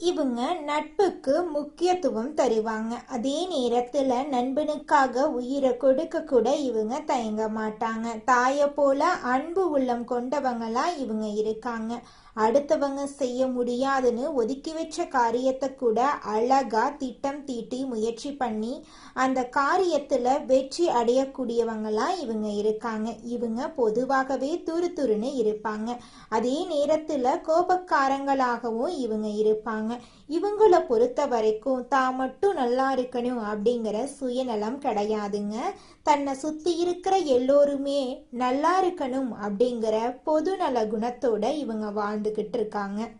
இவங்க நட்புக்கு முக்கியத்துவம் தருவாங்க. அதே நேரத்தில் நண்பனுக்காக உயிரை கொடுக்க கூட இவங்க தயங்க மாட்டாங்க. தாயை போல அன்பு உள்ளம் கொண்டவங்களா இவங்க இருக்காங்க. அடுத்தவங்க செய்ய முடியாதுன்னு ஒதுக்கி வச்ச காரியத்தை கூட அழகா திட்டம் தீட்டி முயற்சி பண்ணி அந்த காரியத்துல வெற்றி அடையக்கூடியவங்களாம் இவங்க இருக்காங்க. இவங்க பொதுவாகவே துரு துருன்னு இருப்பாங்க. அதே நேரத்துல கோபக்காரங்களாகவும் இவங்க இருப்பாங்க. இவங்கள பொறுத்த வரைக்கும் தான் மட்டும் நல்லா இருக்கணும் அப்படிங்கிற சுயநலம் கிடையாதுங்க. தன்னை சுத்தி இருக்கிற எல்லோருமே நல்லா இருக்கணும் அப்படிங்கிற பொதுநல குணத்தோட இவங்க வாழ் வந்துகிட்டு இருக்காங்க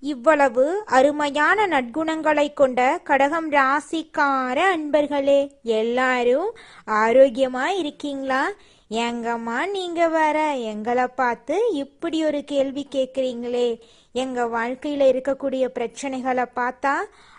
இவ்வளவு அருமையான நற்குணங்களை கொண்ட கடகம் ராசிக்கார அன்பர்களே எல்லாரும் ஆரோக்கியமா இருக்கீங்களா? எங்கம்மா நீங்க வர எங்களை பார்த்து இப்படி ஒரு கேள்வி கேட்குறீங்களே. எங்க வாழ்க்கையில இருக்கக்கூடிய பிரச்சனைகளை பார்த்தா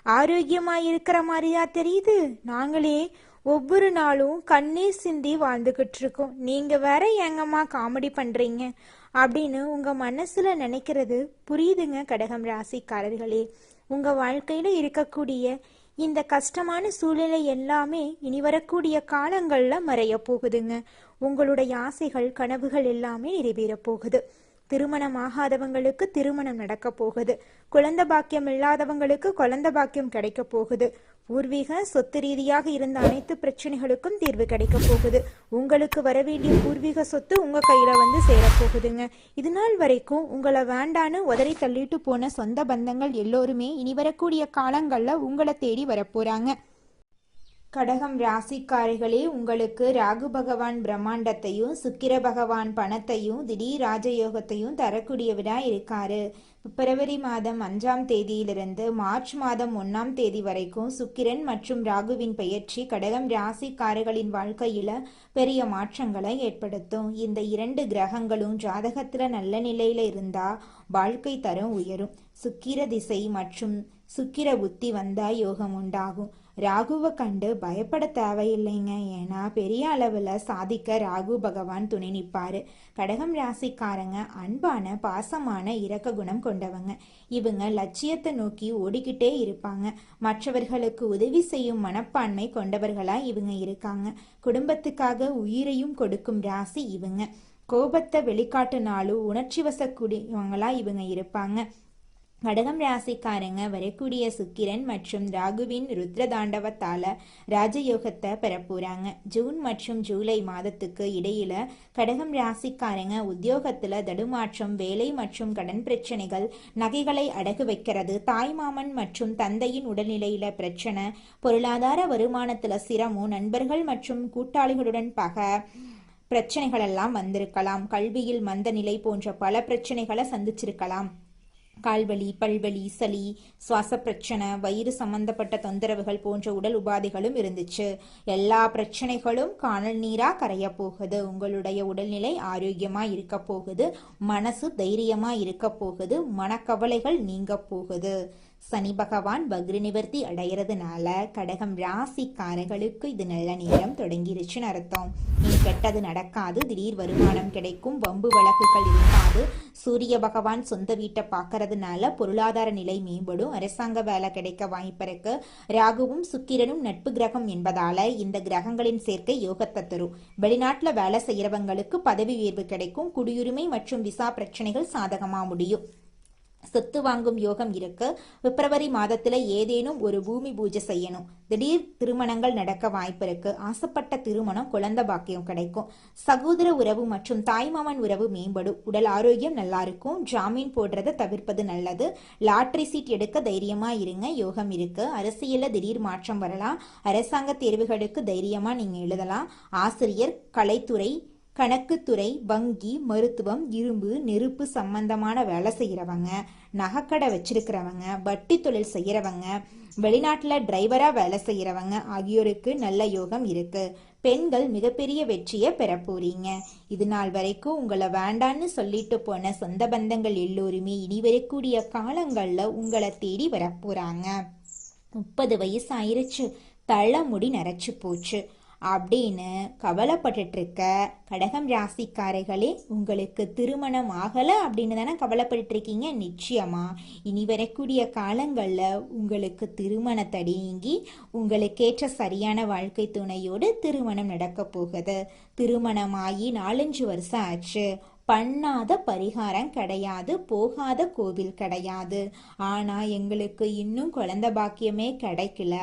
ஆரோக்கியமா இருக்கிற மாதிரியா தெரியுது? நாங்களே ஒவ்வொரு நாளும் கண்ணீர் சிந்தி வாழ்ந்துகிட்டு இருக்கோம் நீங்க வேற எங்கம்மா காமெடி பண்றீங்க? அப்படின்னு உங்க மனசுல நினைக்கிறது புரியுதுங்க கடகம் ராசிக்காரர்களே. உங்க வாழ்க்கையில இருக்கக்கூடிய இந்த கஷ்டமான சூழ்நிலை எல்லாமே இனி வரக்கூடிய காலங்கள்ல மறைய போகுதுங்க. உங்களுடைய ஆசைகள் கனவுகள் எல்லாமே நிறைவேற போகுது. திருமணம் ஆகாதவங்களுக்கு திருமணம் நடக்க போகுது. குழந்தை பாக்கியம் இல்லாதவங்களுக்கு குழந்தை பாக்கியம் கிடைக்க போகுது. பூர்வீக சொத்து ரீதியாக இருந்த அனைத்து பிரச்சனைகளுக்கும் தீர்வு கிடைக்க போகுது. உங்களுக்கு வரவேண்டிய பூர்வீக சொத்து உங்க கையில வந்து சேரப்போகுதுங்க இது நாள் வரைக்கும் உங்களை வேண்டான்னு உதறி தள்ளிட்டு போன சொந்த பந்தங்கள் எல்லோருமே இனி வரக்கூடிய காலங்கள்ல உங்களை தேடி வரப்போறாங்க கடகம் ராசிக்காரிகளே உங்களுக்கு ராகு பகவான் பிரம்மாண்டத்தையும் சுக்கிர பகவான் பணத்தையும் திடீர் ராஜயோகத்தையும் தரக்கூடியவராக இருக்காரு. பிப்ரவரி மாதம் அஞ்சாம் தேதியிலிருந்து மார்ச் மாதம் ஒன்னாம் தேதி வரைக்கும் சுக்கிரன் மற்றும் ராகுவின் பெயர்ச்சி கடகம் ராசிக்காரர்களின் வாழ்க்கையில பெரிய மாற்றங்களை ஏற்படுத்தும். இந்த இரண்டு கிரகங்களும் ஜாதகத்துல நல்ல நிலையில இருந்தா வாழ்க்கை தரம் உயரும். சுக்கிர திசை மற்றும் சுக்கிர புத்தி வந்தா யோகம் உண்டாகும். ராகுவை கண்டு பயப்பட தேவையில்லைங்க. ஏன்னா பெரிய அளவில் சாதிக்க ராகு பகவான் துணை நிற்பாரு. கடகம் ராசிக்காரங்க அன்பான பாசமான இரக்க குணம் கொண்டவங்க. இவங்க லட்சியத்தை நோக்கி ஓடிக்கிட்டே இருப்பாங்க. மற்றவர்களுக்கு உதவி செய்யும் மனப்பான்மை கொண்டவர்களா இவங்க இருக்காங்க. குடும்பத்துக்காக உயிரையும் கொடுக்கும் ராசி இவங்க. கோபத்தை வெளிக்காட்டுனாலும் உணர்ச்சி வசக்கூடியவங்களா இவங்க இருப்பாங்க. கடகம் ராசிக்காரங்க வரக்கூடிய சுக்கிரன் மற்றும் ராகுவின் ருத்ர தாண்டவத்தால ராஜயோகத்தை பெறப்போறாங்க. ஜூன் மற்றும் ஜூலை மாதத்துக்கு இடையில கடகம் ராசிக்காரங்க உத்தியோகத்துல தடுமாற்றம் வேலை மற்றும் கடன் பிரச்சனைகள் நகைகளை அடகு வைக்கிறது தாய்மாமன் மற்றும் தந்தையின் உடல்நிலையில பிரச்சனை பொருளாதார வருமானத்துல சிரமம் நண்பர்கள் மற்றும் கூட்டாளிகளுடன் பகை பிரச்சனைகள் எல்லாம் வந்திருக்கலாம். கல்வியில் மந்த நிலை போன்ற பல பிரச்சனைகளை சந்திச்சிருக்கலாம். கால்வலி பல்வலி சளி சுவாச பிரச்சனை வயிறு சம்பந்தப்பட்ட தொந்தரவுகள் போன்ற உடல் உபாதைகளும் இருந்துச்சு. எல்லா பிரச்சனைகளும் காணல் நீரா கரைய போகுது. உங்களுடைய உடல்நிலை ஆரோக்கியமா இருக்க போகுது. மனசு தைரியமா இருக்க போகுது. மனக்கவலைகள் நீங்க போகுது. சனி பகவான் பக்ரி நிவர்த்தி அடைகிறதுனால கடகம் ராசிக்காரர்களுக்கு இது நல்ல நேரம் தொடங்கிருச்சுன்னு அர்த்தம். கெட்டது நடக்காது. திடீர் வருமானம் கிடைக்கும். வம்பு வழக்குகள் இருக்காது. சூரிய பகவான் சொந்த வீட்டை பார்க்கறதுனால பொருளாதார நிலை மேம்படும். அரசாங்க வேலை கிடைக்க வாய்ப்பிருக்கு ராகுவும் சுக்கிரனும் நட்பு கிரகம் என்பதால இந்த கிரகங்களின் சேர்க்கை யோகத்தை தரும். வெளிநாட்டில் வேலை செய்கிறவங்களுக்கு பதவி உயர்வு கிடைக்கும். குடியுரிமை மற்றும் விசா பிரச்சனைகள் சாதகமாக முடியும். சொத்து வாங்கும் யோகம் இருக்கு. பிப்ரவரி மாதத்துல ஏதேனும் ஒரு பூமி பூஜை செய்யணும். திடீர் திருமணங்கள் நடக்க வாய்ப்பு இருக்கு. ஆசைப்பட்ட திருமணம் குழந்தை பாக்கியம் கிடைக்கும். சகோதர உறவு மற்றும் தாய்மாமன் உறவு மேம்படும். உடல் ஆரோக்கியம் நல்லா இருக்கும். ஜாமீன் போடுறதை தவிர்ப்பது நல்லது. லாட்ரி சீட் எடுக்க தைரியமா இருங்க. யோகம் இருக்கு. அரசியல்ல திடீர் மாற்றம் வரலாம். அரசாங்க தேர்வுகளுக்கு தைரியமா நீங்க எழுதலாம். ஆசிரியர் கலைத்துறை கணக்குத்துறை வங்கி மருத்துவம் இரும்பு நெருப்பு சம்பந்தமான வேலை செய்கிறவங்க நகைக்கடை வச்சிருக்கிறவங்க வட்டி தொழில் செய்கிறவங்க வெளிநாட்டில் டிரைவராக வேலை செய்கிறவங்க ஆகியோருக்கு நல்ல யோகம் இருக்கு. பெண்கள் மிகப்பெரிய வெற்றியை பெற போறீங்க. இது நாள் வரைக்கும் உங்களை வேண்டான்னு சொல்லிட்டு போன சொந்த பந்தங்கள் எல்லோருமே இனி வரக்கூடிய காலங்களில் உங்களை தேடி வரப்போகிறாங்க முப்பது வயசு ஆயிருச்சு தலைமுடி நரைச்சு போச்சு. அப்படின்னு கவலைப்பட்டுட்டு இருக்க கடகம் ராசிக்காரர்களே உங்களுக்கு திருமணம் ஆகலை அப்படின்னு தானே கவலைப்பட்டுட்டு இருக்கீங்க நிச்சயமா. இனி வரக்கூடிய காலங்களில் உங்களுக்கு திருமண தடை நீங்கி உங்களுக்கேற்ற சரியான வாழ்க்கை துணையோடு திருமணம் நடக்க போகுது. திருமணமாகி நாலஞ்சு வருஷம் ஆச்சு. பண்ணாத பரிகாரம் கிடையாது போகாத கோவில் கிடையாது. ஆனா எங்களுக்கு இன்னும் குழந்த பாக்கியமே கிடைக்கல.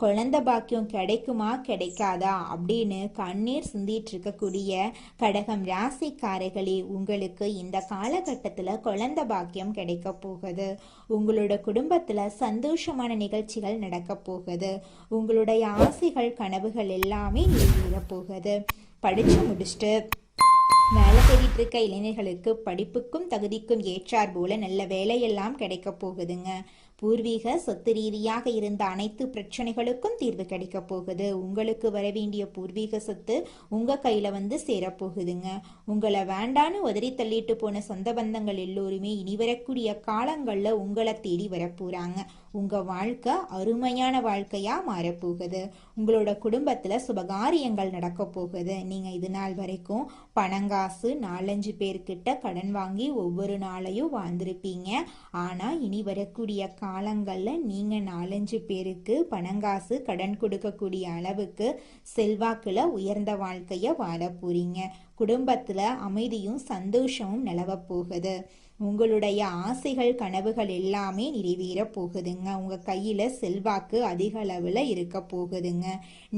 குழந்த பாக்கியம் கிடைக்குமா கிடைக்காதா? அப்படின்னு கண்ணீர் சிந்திட்டு இருக்கக்கூடிய கடகம் ராசிக்காரர்களே உங்களுக்கு இந்த காலகட்டத்தில் குழந்த பாக்கியம் கிடைக்க போகுது. உங்களோட குடும்பத்தில் சந்தோஷமான நிகழ்ச்சிகள் நடக்க போகுது. உங்களுடைய ஆசைகள் கனவுகள் எல்லாமே நிறைவேற போகுது. படிச்சு முடிச்சுட்டு வேலை தேடிட்டு இருக்க இளைஞர்களுக்கு படிப்புக்கும் தகுதிக்கும் ஏற்றார் போல நல்ல வேலையெல்லாம் கிடைக்க போகுதுங்க. பூர்வீக சொத்து ரீதியாக இருந்த அனைத்து பிரச்சனைகளுக்கும் தீர்வு கிடைக்க போகுது. உங்களுக்கு வர வேண்டிய பூர்வீக சொத்து உங்க கையில வந்து சேரப்போகுதுங்க உங்களை வேண்டான்னு உதறி தள்ளிட்டு போன சொந்த பந்தங்கள் எல்லோருமே இனி வரக்கூடிய காலங்கள்ல உங்களை தேடி வரப்போறாங்க உங்க வாழ்க்கை அருமையான வாழ்க்கையா மாறப்போகுது. உங்களோட குடும்பத்துல சுபகாரியங்கள் நடக்க போகுது. நீங்க இது நாள் வரைக்கும் பணங்காசு நாலஞ்சு பேர்கிட்ட கடன் வாங்கி ஒவ்வொரு நாளையும் வாழ்ந்திருப்பீங்க. ஆனா இனி வரக்கூடிய காலங்கள்ல நீங்க நாலஞ்சு பேருக்கு பணங்காசு கடன் கொடுக்கக்கூடிய அளவுக்கு செல்வாக்குல உயர்ந்த வாழ்க்கைய வாழ போறீங்க. குடும்பத்துல அமைதியும் சந்தோஷமும் நிலவ போகுது. உங்களுடைய ஆசைகள் கனவுகள் எல்லாமே நிறைவேற போகுதுங்க. உங்கள் கையில் செல்வாக்கு அதிக அளவில் இருக்க போகுதுங்க.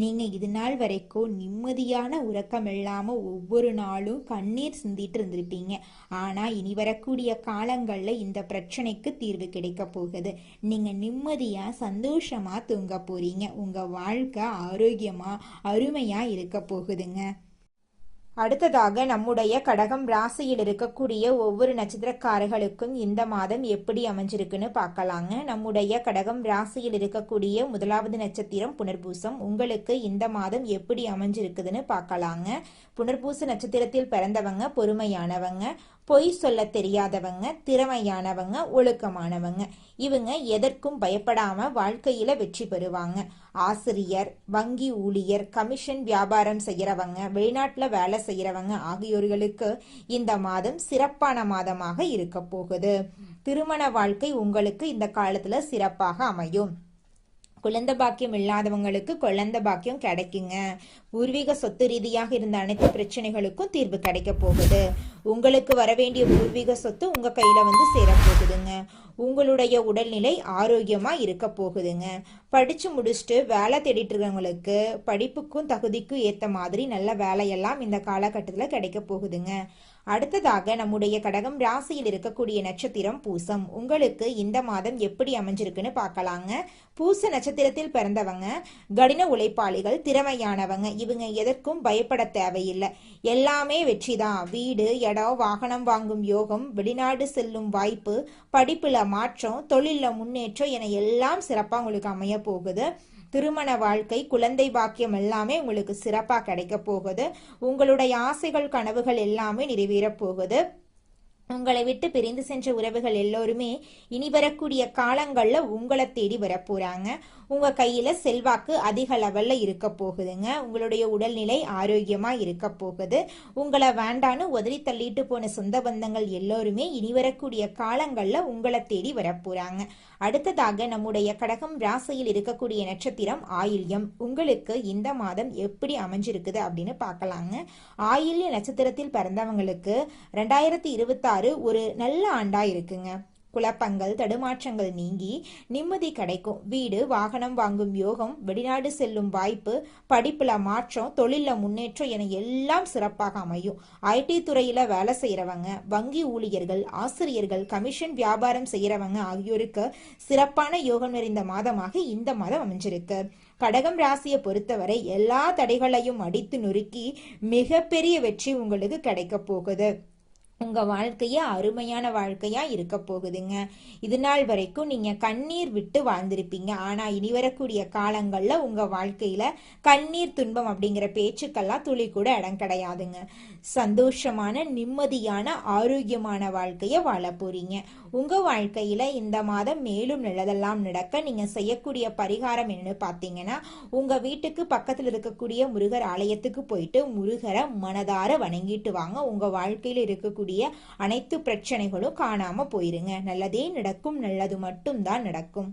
நீங்கள் இது நாள் வரைக்கும் நிம்மதியான உறக்கம் இல்லாமல் ஒவ்வொரு நாளும் கண்ணீர் சிந்திட்டு இருந்திருப்பீங்க. ஆனால் இனி வரக்கூடிய காலங்களில் இந்த பிரச்சனைக்கு தீர்வு கிடைக்க போகுது. நீங்கள் நிம்மதியாக சந்தோஷமாக தூங்க போகிறீங்க உங்கள் வாழ்க்கை ஆரோக்கியமாக அருமையாக இருக்க போகுதுங்க. அடுத்ததாக நம்முடைய கடகம் ராசியில் இருக்கக்கூடிய ஒவ்வொரு நட்சத்திரக்காரர்களுக்கும் இந்த மாதம் எப்படி அமைஞ்சிருக்குன்னு பார்க்கலாங்க. நம்முடைய கடகம் ராசியில் இருக்கக்கூடிய முதலாவது நட்சத்திரம் புனர்பூசம். உங்களுக்கு இந்த மாதம் எப்படி அமைஞ்சிருக்குதுன்னு பார்க்கலாங்க. புனர்பூச நட்சத்திரத்தில் பிறந்தவங்க பொறுமையானவங்க. பொய் சொல்ல தெரியாதவங்க திறமையானவங்க ஒழுக்கமானவங்க. இவங்க எதற்கும் பயப்படாம வாழ்க்கையில வெற்றி பெறுவாங்க. ஆசிரியர் வங்கி ஊழியர் கமிஷன் வியாபாரம் செய்யறவங்க வெளிநாட்டுல வேலை செய்யறவங்க ஆகியோர்களுக்கு இந்த மாதம் சிறப்பான மாதமாக இருக்க போகுது. திருமண வாழ்க்கை உங்களுக்கு இந்த காலத்துல சிறப்பாக அமையும். குழந்தை பாக்கியம் இல்லாதவங்களுக்கு குழந்தை பாக்கியம் கிடைக்குங்க. பூர்வீக சொத்து ரீதியாக இருந்த அனைத்து பிரச்சனைகளுக்கும் தீர்வு கிடைக்க போகுது. உங்களுக்கு வர வேண்டிய பூர்வீக சொத்து உங்க கையில வந்து சேரப்போகுதுங்க. உங்களுடைய உடல்நிலை ஆரோக்கியமா இருக்க போகுதுங்க. படிச்சு முடிச்சுட்டு வேலை தேடிட்டு இருக்கவங்களுக்கு படிப்புக்கும் தகுதிக்கும் ஏத்த மாதிரி நல்ல வேலையெல்லாம் இந்த காலகட்டத்தில் கிடைக்க போகுதுங்க. அடுத்ததாக நம்முடைய கடகம் ராசியில் இருக்கக்கூடிய நட்சத்திரம் பூசம். உங்களுக்கு இந்த மாதம் எப்படி அமைஞ்சிருக்குன்னு பார்க்கலாங்க. பூச நட்சத்திரத்தில் பிறந்தவங்க கடின உழைப்பாளிகள் திறமையானவங்க. இவங்க எதற்கும் பயப்பட தேவையில்லை. எல்லாமே வெற்றி தான் வீடு இடம் வாகனம் வாங்கும் யோகம் வெளிநாடு செல்லும் வாய்ப்பு படிப்பில் மாற்றம் தொழிலில் முன்னேற்றம் என எல்லாம் சிறப்பாக உங்களுக்கு அமைய போகுது திருமண வாழ்க்கை குழந்தை பாக்கியம் எல்லாமே உங்களுக்கு சிறப்பாக கிடைக்க போகுது. உங்களுடைய ஆசைகள் கனவுகள் எல்லாமே நிறைவேறப் போகுது. உங்களை விட்டு பிரிந்து சென்ற உறவுகள் எல்லோருமே இனி வரக்கூடிய காலங்கள்ல உங்களை தேடி வரப்போறாங்க உங்க கையில செல்வாக்கு அதிக லெவல்ல இருக்க போகுதுங்க. உங்களுடைய உடல்நிலை ஆரோக்கியமா இருக்க போகுது. உங்களை வேண்டான்னு உதறி தள்ளிட்டு போன சொந்த பந்தங்கள் எல்லோருமே இனி வரக்கூடிய காலங்கள்ல உங்களை தேடி வரப்போறாங்க. அடுத்ததாக நம்முடைய கடகம் ராசியில் இருக்கக்கூடிய நட்சத்திரம் ஆயில்யம். உங்களுக்கு இந்த மாதம் எப்படி அமைஞ்சிருக்குது அப்படின்னு பார்க்கலாங்க. ஆயில்ய நட்சத்திரத்தில் பிறந்தவங்களுக்கு ரெண்டாயிரத்தி இருபத்தாறு ஒரு நல்ல ஆண்டா இருக்குங்க. குழப்பங்கள் தடுமாற்றங்கள் நீங்கி நிம்மதி கிடைக்கும். வீடு வாகனம் வாங்கும் யோகம் வெளிநாடு செல்லும் வாய்ப்பு படிப்புல மாற்றம் தொழில முன்னேற்றம் என எல்லாம் சிறப்பாக அமையும். ஐடி துறையில வேலை செய்யறவங்க வங்கி ஊழியர்கள் ஆசிரியர்கள் கமிஷன் வியாபாரம் செய்யறவங்க ஆகியோருக்கு சிறப்பான யோகம் நிறைந்த மாதமாக இந்த மாதம் அமைஞ்சிருக்கு. கடகம் ராசியை பொறுத்தவரை எல்லா தடைகளையும் அடித்து நொறுக்கி மிகப்பெரிய வெற்றி உங்களுக்கு கிடைக்க போகுது. உங்க வாழ்க்கைய அருமையான வாழ்க்கையா இருக்க போகுதுங்க. இது நாள் வரைக்கும் நீங்க கண்ணீர் விட்டு வாழ்ந்திருப்பீங்க. ஆனா இனி வரக்கூடிய காலங்கள்ல உங்க வாழ்க்கையில கண்ணீர் துன்பம் அப்படிங்கிற பேச்சுக்கெல்லாம் துளி கூட இடம் கிடையாதுங்க. சந்தோஷமான நிம்மதியான ஆரோக்கியமான வாழ்க்கையை வாழ போறீங்க. உங்க வாழ்க்கையில இந்த மாதம் மேலும் நல்லதெல்லாம் நடக்க நீங்க செய்யக்கூடிய பரிகாரம் என்னன்னு பார்த்தீங்கன்னா உங்க வீட்டுக்கு பக்கத்துல இருக்கக்கூடிய முருகர் ஆலயத்துக்கு போயிட்டு முருகரை மனதார வணங்கிட்டு வாங்க. உங்க வாழ்க்கையில இருக்கக்கூடிய அனைத்து பிரச்சனைகளும் காணாம போயிருங்க. நல்லதே நடக்கும் நல்லது மட்டும்தான் நடக்கும்.